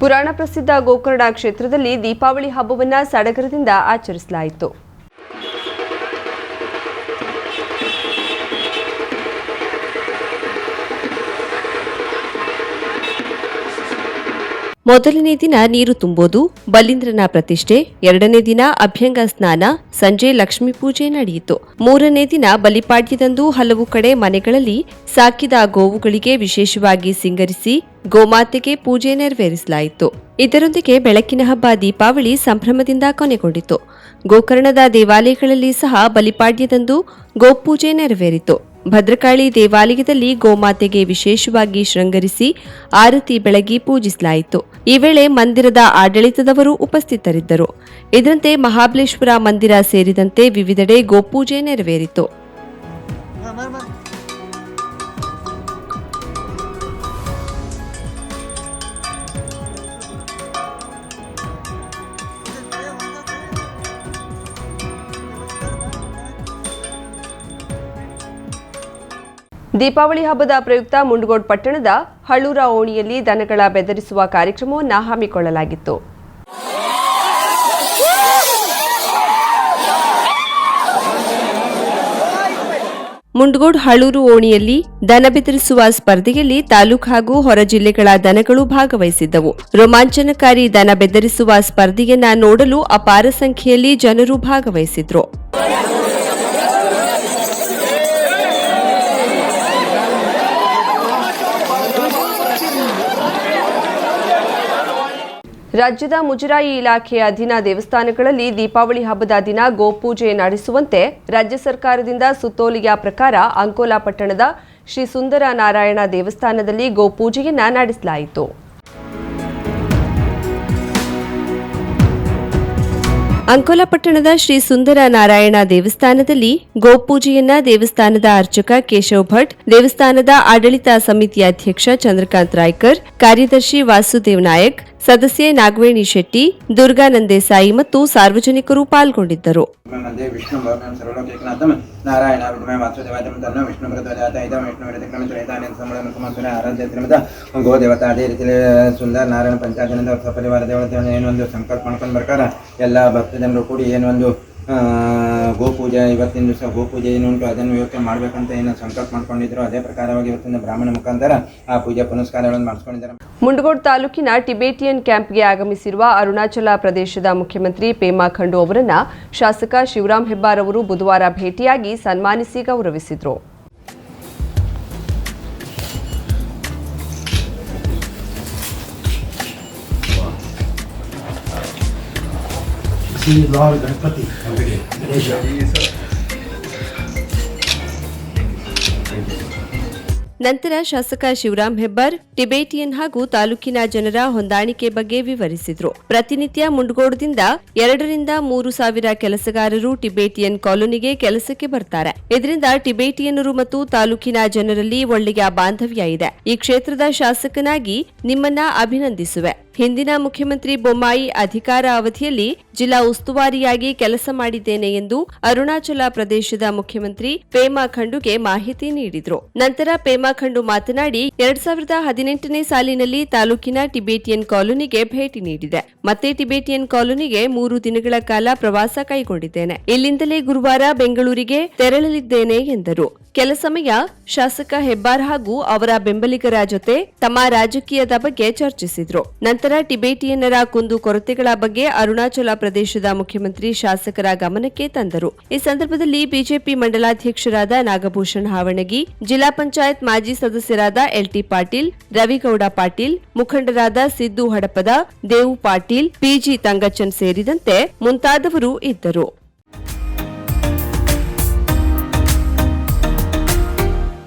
ಪುರಾಣ ಪ್ರಸಿದ್ಧ ಗೋಕರ್ಣ ಕ್ಷೇತ್ರದಲ್ಲಿ ದೀಪಾವಳಿ ಹಬ್ಬವನ್ನು ಸಡಗರದಿಂದ ಆಚರಿಸಲಾಯಿತು. ಮೊದಲನೇ ದಿನ ನೀರು ತುಂಬೋದು, ಬಲೀಂದ್ರನ ಪ್ರತಿಷ್ಠೆ, ಎರಡನೇ ದಿನ ಅಭ್ಯಂಗ ಸ್ನಾನ, ಸಂಜೆ ಲಕ್ಷ್ಮೀ ಪೂಜೆ ನಡೆಯಿತು. ಮೂರನೇ ದಿನ ಬಲಿಪಾಡ್ಯದಂದು ಹಲವು ಕಡೆ ಮನೆಗಳಲ್ಲಿ ಸಾಕಿದ ಗೋವುಗಳಿಗೆ ವಿಶೇಷವಾಗಿ ಸಿಂಗರಿಸಿ ಗೋಮಾತೆಗೆ ಪೂಜೆ ನೆರವೇರಿಸಲಾಯಿತು. ಇದರೊಂದಿಗೆ ಬೆಳಕಿನ ಹಬ್ಬ ದೀಪಾವಳಿ ಸಂಭ್ರಮದಿಂದ ಕೊನೆಗೊಂಡಿತು. ಗೋಕರ್ಣದ ದೇವಾಲಯಗಳಲ್ಲಿ ಸಹ ಬಲಿಪಾಡ್ಯದಂದು ಗೋಪೂಜೆ ನೆರವೇರಿತು. ಭದ್ರಕಾಳಿ ದೇವಾಲಯದಲ್ಲಿ ಗೋಮಾತೆಗೆ ವಿಶೇಷವಾಗಿ ಶೃಂಗರಿಸಿ ಆರತಿ ಬೆಳಗಿ ಪೂಜಿಸಲಾಯಿತು. ಈ ವೇಳೆ ಮಂದಿರದ ಆಡಳಿತದವರು ಉಪಸ್ಥಿತರಿದ್ದರು. ಇದರಂತೆ ಮಹಾಬಲೇಶ್ವರ ಮಂದಿರ ಸೇರಿದಂತೆ ವಿವಿಧೆಡೆ ಗೋಪೂಜೆ ನೆರವೇರಿತು. ದೀಪಾವಳಿ ಹಬ್ಬದ ಪ್ರಯುಕ್ತ ಮುಂಡಗೋಡ್ ಪಟ್ಟಣದ ಹಳ್ಳೂರ ಓಣಿಯಲ್ಲಿ ದನಗಳ ಬೆದರಿಸುವ ಕಾರ್ಯಕ್ರಮವನ್ನು ಹಮ್ಮಿಕೊಳ್ಳಲಾಗಿತ್ತು. ಮುಂಡಗೋಡ್ ಹಳೂರು ಓಣಿಯಲ್ಲಿ ದನ ಬೆದರಿಸುವ ಸ್ಪರ್ಧೆಯಲ್ಲಿ ತಾಲೂಕು ಹಾಗೂ ಹೊರ ಜಿಲ್ಲೆಗಳ ದನಗಳು ಭಾಗವಹಿಸಿದ್ದವು. ರೋಮಾಂಚನಕಾರಿ ದನ ಬೆದರಿಸುವ ಸ್ಪರ್ಧೆಯನ್ನ ನೋಡಲು ಅಪಾರ ಸಂಖ್ಯೆಯಲ್ಲಿ ಜನರು ಭಾಗವಹಿಸಿದ್ರು. ರಾಜ್ಯದ ಮುಜರಾಯಿ ಇಲಾಖೆಯ ಅಧೀನ ದೇವಸ್ಥಾನಗಳಲ್ಲಿ ದೀಪಾವಳಿ ಹಬ್ಬದ ದಿನ ಗೋಪೂಜೆ ನಡೆಸುವಂತೆ ರಾಜ್ಯ ಸರ್ಕಾರದಿಂದ ಸುತ್ತೋಲೆಯ ಪ್ರಕಾರ ಅಂಕೋಲಾ ಪಟ್ಟಣದ ಶ್ರೀ ಸುಂದರ ನಾರಾಯಣ ದೇವಸ್ಥಾನದಲ್ಲಿ ಗೋಪೂಜೆಯನ್ನ ನಡೆಸಲಾಯಿತು. ಅಂಕೋಲಾ ಪಟ್ಟಣದ ಶ್ರೀ ಸುಂದರ ನಾರಾಯಣ ದೇವಸ್ಥಾನದಲ್ಲಿ ಗೋಪೂಜೆಯನ್ನ ದೇವಸ್ಥಾನದ ಅರ್ಚಕ ಕೇಶವ್ ಭಟ್, ದೇವಸ್ಥಾನದ ಆಡಳಿತ ಸಮಿತಿ ಅಧ್ಯಕ್ಷ ಚಂದ್ರಕಾಂತ್ ರಾಯ್ಕರ್, ಕಾರ್ಯದರ್ಶಿ ವಾಸುದೇವ್ ನಾಯಕ್ ಸದಸ್ಯೆ ನಾಗವೇಣಿ ಶೆಟ್ಟಿ ದುರ್ಗಾನಂದೇಸಾಯಿ ಮತ್ತು ಸಾರ್ವಜನಿಕರು ಪಾಲ್ಗೊಂಡಿದ್ದರು. ಅದೇ ರೀತಿಯಲ್ಲಿ ಸುಂದರ ನಾರಾಯಣ ಸಪರಿವಾರ ಏನೊಂದು ಸಂಕಲ್ಪ ಮಾಡ್ಕೊಂಡ್ ಬರ್ಕಾರ, ಎಲ್ಲ ಭಕ್ತ ಜನರು ಕೂಡಿ ಏನೊಂದು ಗೋಪೂಜೆ ಇವತ್ತಿನ ದಿವಸ ಗೋಪೂಜೆ ಏನು ಉಂಟು ಅದನ್ನು ಯೋಚನೆ ಮಾಡಬೇಕಂತ ಏನು ಸಂಕಲ್ಪ ಮಾಡ್ಕೊಂಡಿದ್ರು. ಅದೇ ಪ್ರಕಾರವಾಗಿ ಇವತ್ತಿನ ಬ್ರಾಹ್ಮಣ ಮುಖಾಂತರ ಆ ಪೂಜೆ ಪುನಸ್ಕಾರಗಳನ್ನು ಮಾಡಿಸ್ಕೊಂಡಿದ್ದಾರೆ. ಮುಂಡಗೋಡ್ ತಾಲೂಕಿನ ಟಿಬೇಟಿಯನ್ ಕ್ಯಾಂಪ್ಗೆ ಆಗಮಿಸಿರುವ ಅರುಣಾಚಲ ಪ್ರದೇಶದ ಮುಖ್ಯಮಂತ್ರಿ ಪೇಮಾ ಖಂಡು ಅವರನ್ನು ಶಾಸಕ ಶಿವರಾಮ್ ಹೆಬ್ಬಾರ್ ಅವರು ಬುಧವಾರ ಭೇಟಿಯಾಗಿ ಸನ್ಮಾನಿಸಿ ಗೌರವಿಸಿದರು. ಶ್ರೀ ಲಾರ್ಡ್ ಗಣಪತಿ. ಗಣೇಶ ನಂತರ ಶಾಸಕ ಶಿವರಾಮ್ ಹೆಬ್ಬಾರ್ ಟಿಬೇಟಿಯನ್ ಹಾಗೂ ತಾಲೂಕಿನ ಜನರ ಹೊಂದಾಣಿಕೆ ಬಗ್ಗೆ ವಿವರಿಸಿದರು. ಪ್ರತಿನಿತ್ಯ ಮುಂಡಗೋಡದಿಂದ ಎರಡರಿಂದ ಮೂರು ಸಾವಿರ ಕೆಲಸಗಾರರು ಟಿಬೇಟಿಯನ್ ಕಾಲೋನಿಗೆ ಕೆಲಸಕ್ಕೆ ಬರ್ತಾರೆ. ಇದರಿಂದ ಟಿಬೇಟಿಯನ್ನರು ಮತ್ತು ತಾಲೂಕಿನ ಜನರಲ್ಲಿ ಒಳ್ಳೆಯ ಬಾಂಧವ್ಯ ಇದೆ. ಈ ಕ್ಷೇತ್ರದ ಶಾಸಕನಾಗಿ ನಿಮ್ಮನ್ನ ಅಭಿನಂದಿಸುವೆ. ಹಿಂದಿನ ಮುಖ್ಯಮಂತ್ರಿ ಬೊಮ್ಮಾಯಿ ಅಧಿಕಾರ ಅವಧಿಯಲ್ಲಿ ಜಿಲ್ಲಾ ಉಸ್ತುವಾರಿಯಾಗಿ ಕೆಲಸ ಮಾಡಿದ್ದೇನೆ ಎಂದು ಅರುಣಾಚಲ ಪ್ರದೇಶದ ಮುಖ್ಯಮಂತ್ರಿ ಪೇಮಾ ಖಂಡುಗೆ ಮಾಹಿತಿ ನೀಡಿದರು. ನಂತರ ಪೇಮಾ ಖಂಡು ಮಾತನಾಡಿ, ಎರಡ್ ಸಾವಿರದ ಹದಿನೆಂಟನೇ ಸಾಲಿನಲ್ಲಿ ತಾಲೂಕಿನ ಟಿಬೇಟಿಯನ್ ಕಾಲೋನಿಗೆ ಭೇಟಿ ನೀಡಿದೆ. ಮತ್ತೆ ಟಿಬೇಟಿಯನ್ ಕಾಲೋನಿಗೆ ಮೂರು ದಿನಗಳ ಕಾಲ ಪ್ರವಾಸ ಕೈಗೊಂಡಿದ್ದೇನೆ. ಇಲ್ಲಿಂದಲೇ ಗುರುವಾರ ಬೆಂಗಳೂರಿಗೆ ತೆರಳಲಿದ್ದೇನೆ ಎಂದರು. ಕೆಲ ಸಮಯ ಶಾಸಕ ಹೆಬ್ಬಾರ್ ಹಾಗೂ ಅವರ ಬೆಂಬಲಿಗರ ಜೊತೆ ತಮ್ಮ ರಾಜಕೀಯದ ಬಗ್ಗೆ ಚರ್ಚಿಸಿದ್ರು. ನಂತರ ಟಿಬೇಟಿಯನ್ನರ ಕುಂದು ಕೊರತೆಗಳ ಬಗ್ಗೆ ಅರುಣಾಚಲ ಪ್ರದೇಶದ ಮುಖ್ಯಮಂತ್ರಿ ಶಾಸಕರ ಗಮನಕ್ಕೆ ತಂದರು. ಈ ಸಂದರ್ಭದಲ್ಲಿ ಬಿಜೆಪಿ ಮಂಡಲಾಧ್ಯಕ್ಷರಾದ ನಾಗಭೂಷಣ್ ಹಾವಣಗಿ, ಜಿಲ್ಲಾ ಪಂಚಾಯತ್ ಮಾಜಿ ಸದಸ್ಯರಾದ ಎಲ್ಟಿ ಪಾಟೀಲ್, ರವಿಗೌಡ ಪಾಟೀಲ್, ಮುಖಂಡರಾದ ಸಿದ್ದು ಹಡಪದ, ದೇವು ಪಾಟೀಲ್, ಪಿಜಿ ತಂಗಚ್ಚನ್ ಸೇರಿದಂತೆ ಮುಂತಾದವರು ಇದ್ದರು.